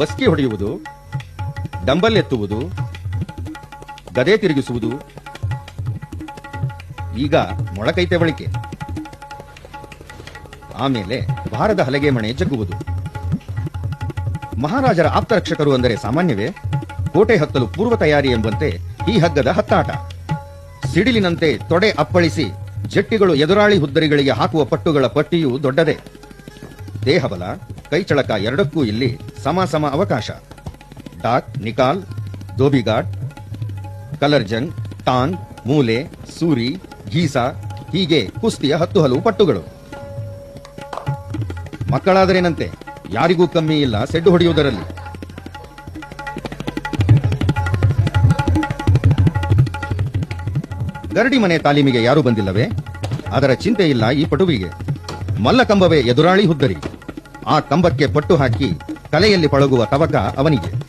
ಬಸ್ಕಿ ಹೊಡೆಯುವುದು, ಡಂಬಲ್ ಎತ್ತುವುದು, ಗದೆ ತಿರುಗಿಸುವುದು, ಈಗ ಮೊಳಕೈ ತೆವಳಿಕೆ. ಆಮೇಲೆ ಭಾರದ ಹಲಗೆ ಮಣೆ ಜಗ್ಗುವುದು. ಮಹಾರಾಜರ ಆಪ್ತರಕ್ಷಕರು ಅಂದರೆ ಸಾಮಾನ್ಯವೇ, ಕೋಟೆ ಹತ್ತಲು ಪೂರ್ವ ತಯಾರಿ ಎಂಬಂತೆ ಈ ಹಗ್ಗದ ಹತ್ತಾಟ. ಸಿಡಿಲಿನಂತೆ ತೊಡೆ ಅಪ್ಪಳಿಸಿ ಜಟ್ಟಿಗಳು ಎದುರಾಳಿ ಹುದ್ದರಿಗಳಿಗೆ ಹಾಕುವ ಪಟ್ಟುಗಳ ಪಟ್ಟಿಯೂ ದೊಡ್ಡದೇ. ದೇಹಬಲ ಕೈಚಳಕ ಎರಡಕ್ಕೂ ಇಲ್ಲಿ ಸಮ ಸಮ ಅವಕಾಶ. ಡಾಕ್, ನಿಕಾಲ್ ಧೋಬಿಘಾಟ್ ಕಲರ್ಜಂಗ್ ಟಾಂಗ್ ಮೂಲೆ, ಸೂರಿ, ಗೀಸಾ, ಹೀಗೆ ಕುಸ್ತಿಯ ಹತ್ತು ಹಲವು ಪಟ್ಟುಗಳು. ಮಕ್ಕಳಾದರೇನಂತೆ? ಯಾರಿಗೂ ಕಮ್ಮಿ ಇಲ್ಲ ಸೆಡ್ಡು ಹೊಡೆಯುವುದರಲ್ಲಿ. ಗರಡಿ ಮನೆ ತಾಲೀಮಿಗೆ ಯಾರು ಬಂದಿಲ್ಲವೇ? ಅದರ ಚಿಂತೆ ಇಲ್ಲ ಈ ಪಟುವಿಗೆ. ಮಲ್ಲಕಂಬವೇ ಎದುರಾಳಿ ಹುದ್ದರಿ. ಆ ಕಂಬಕ್ಕೆ ಪಟ್ಟು ಹಾಕಿ ಕಲೆಯಲ್ಲಿ ಪಳಗುವ ತವಕ ಅವನಿಗೆ.